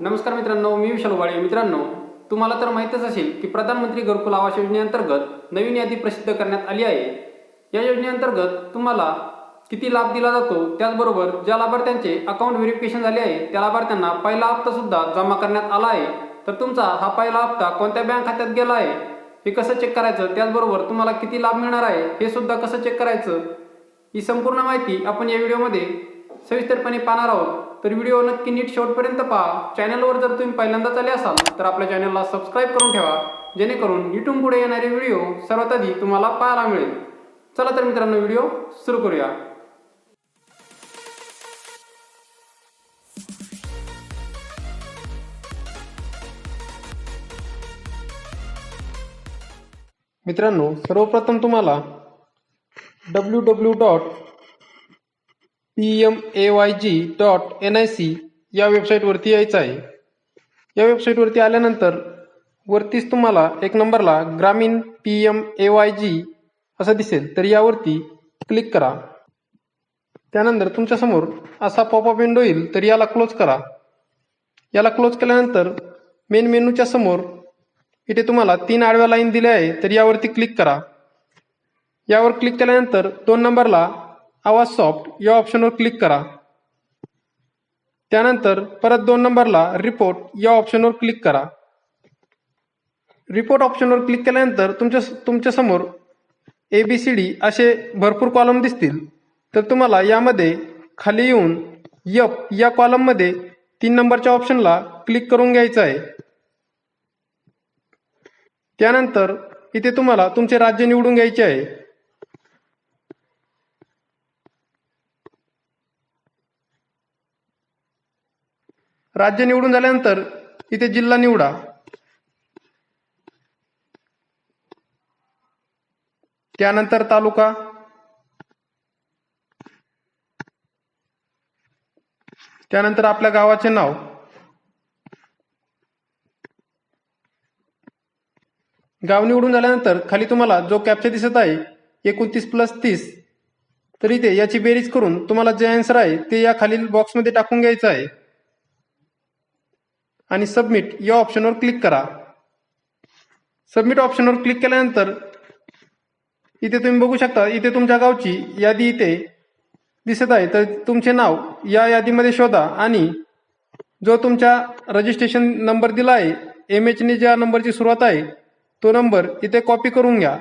नमस्कार मित्रांनो मी विशाल उबाळे. मित्रांनो तुम्हाला तर माहीतच असेल की प्रधानमंत्री घरकुल आवास योजनेअंतर्गत नवीन यादी प्रसिद्ध करण्यात आली आहे. या योजनेअंतर्गत तुम्हाला किती लाभ दिला जातो त्याचबरोबर ज्या लाभार्थ्यांचे अकाउंट व्हेरिफिकेशन झाले आहे त्या लाभार्थ्यांना पहिला हप्ता सुद्धा जमा करण्यात आला आहे. तर तुमचा हा पहिला हप्ता कोणत्या बँक खात्यात गेला आहे हे कसं चेक करायचं त्याचबरोबर तुम्हाला किती लाभ मिळणार आहे हे सुद्धा कसं चेक करायचं ही संपूर्ण माहिती आपण या व्हिडिओमध्ये सविस्तरपणे पाहणार आहोत. तर व्हिडिओ नक्की नीट शेवटपर्यंत पहा. चॅनलवर जर तुम्ही पहिल्यांदाच आले असाल तर आपल्या चॅनलला सबस्क्राईब करून ठेवा. जेणेकरून इथून पुढे येणारे व्हिडिओ सर्वात आधी तुम्हाला पाहायला मिळेल. चला तर मित्रांनो व्हिडिओ सुरू करूया. मित्रांनो सर्वप्रथम तुम्हाला W W dot P M A Y G dot N I C या वेबसाईटवरती यायचं आहे. या वेबसाईटवरती आल्यानंतर वरतीच तुम्हाला एक नंबरला ग्रामीण P M A Y G असं दिसेल तर यावरती क्लिक करा. त्यानंतर तुमच्यासमोर असा पॉपअप विंडो येईल तर याला क्लोज करा. याला क्लोज केल्यानंतर मेन मेनूच्या समोर इथे तुम्हाला तीन आडव्या लाईन दिल्या आहे तर यावरती क्लिक करा. यावर क्लिक केल्यानंतर दोन नंबरला आवाज सॉफ्ट या ऑप्शनवर क्लिक करा. त्यानंतर परत दोन नंबरला रिपोर्ट या ऑप्शनवर क्लिक करा. रिपोर्ट ऑप्शनवर क्लिक केल्यानंतर तुमच्या तुमच्यासमोर ए बी सी डी असे भरपूर कॉलम दिसतील. तर तुम्हाला यामध्ये खाली येऊन यप या कॉलममध्ये तीन नंबरच्या ऑप्शनला क्लिक करून घ्यायचं आहे. त्यानंतर इथे तुम्हाला तुमचे राज्य निवडून घ्यायचे आहे. राज्य निवडून झाल्यानंतर इथे जिल्हा निवडा. त्यानंतर तालुका. त्यानंतर आपल्या गावाचे नाव. गाव निवडून झाल्यानंतर खाली तुम्हाला जो कॅप्चा दिसत आहे एकोणतीस प्लस तीस. तर इथे याची बेरीज करून तुम्हाला जे आन्सर आहे ते या खालील बॉक्समध्ये टाकून घ्यायचं आहे. आणि सबमिट या ऑप्शनवर क्लिक करा. सबमिट ऑप्शनवर क्लिक केल्यानंतर इथे तुम्ही बघू शकता इथे तुमच्या गावची यादी इथे दिसत आहे. तर तुमचे नाव या यादीमध्ये शोधा आणि जो तुमच्या रजिस्ट्रेशन नंबर दिला आहे एम एचने ज्या नंबरची सुरुवात आहे तो नंबर इथे कॉपी करून घ्या.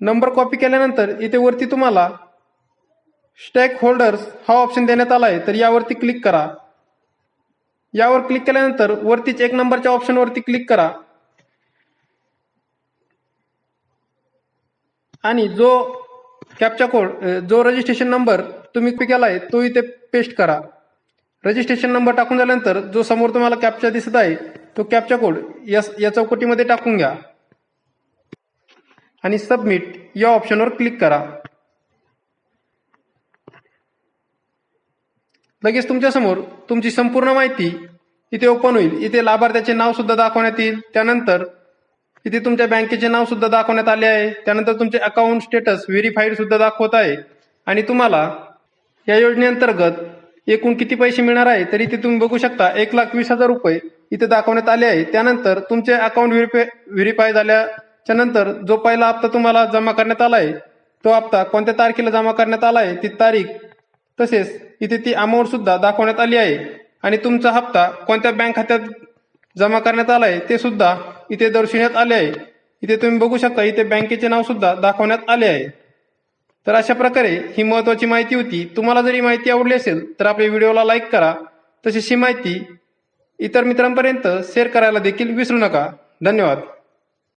नंबर कॉपी केल्यानंतर इथे वरती तुम्हाला स्टॅक होल्डर्स हा ऑप्शन देण्यात आला आहे तर यावरती क्लिक करा. यावर क्लिक केल्यानंतर वरतीच एक नंबरच्या ऑप्शनवरती क्लिक करा. आणि जो कॅप्चा कोड जो रजिस्ट्रेशन नंबर तुम्ही केला आहे तो इथे पेस्ट करा. रजिस्ट्रेशन नंबर टाकून झाल्यानंतर जो समोर तुम्हाला कॅपचा दिसत आहे तो कॅप्चा कोड या या चौकटीमध्ये टाकून घ्या. आणि सबमिट या ऑप्शनवर क्लिक करा. लगेच तुमच्यासमोर तुमची संपूर्ण माहिती इथे ओपन होईल. इथे लाभार्थ्याचे नाव सुद्धा दाखवण्यात येईल. त्यानंतर इथे तुमच्या बँकेचे नाव सुद्धा दाखवण्यात आले आहे. त्यानंतर तुमचे अकाउंट स्टेटस व्हेरीफाईड सुद्धा दाखवत आहे. आणि तुम्हाला या योजनेअंतर्गत एकूण किती पैसे मिळणार आहे तर इथे तुम्ही बघू शकता एक लाख वीस हजार रुपये इथे दाखवण्यात आले आहे. त्यानंतर तुमचे अकाउंट व्हेरीफाय व्हेरीफाय झाल्याच्यानंतर जो पहिला हप्ता तुम्हाला जमा करण्यात आला आहे तो हप्ता कोणत्या तारखेला जमा करण्यात आला आहे ती तारीख तसेच इथे ती अमाऊंट सुद्धा दाखवण्यात आली आहे. आणि तुमचा हप्ता कोणत्या बँक खात्यात जमा करण्यात आला आहे ते सुद्धा इथे दर्शविण्यात आले आहे. इथे तुम्ही बघू शकता इथे बँकेचे नाव सुद्धा दाखवण्यात आले आहे. तर अशा प्रकारे ही महत्वाची माहिती होती. तुम्हाला जर ही माहिती आवडली असेल तर आपल्या व्हिडिओला लाईक करा. तसेच ही माहिती इतर मित्रांपर्यंत शेअर करायला देखील विसरू नका. धन्यवाद.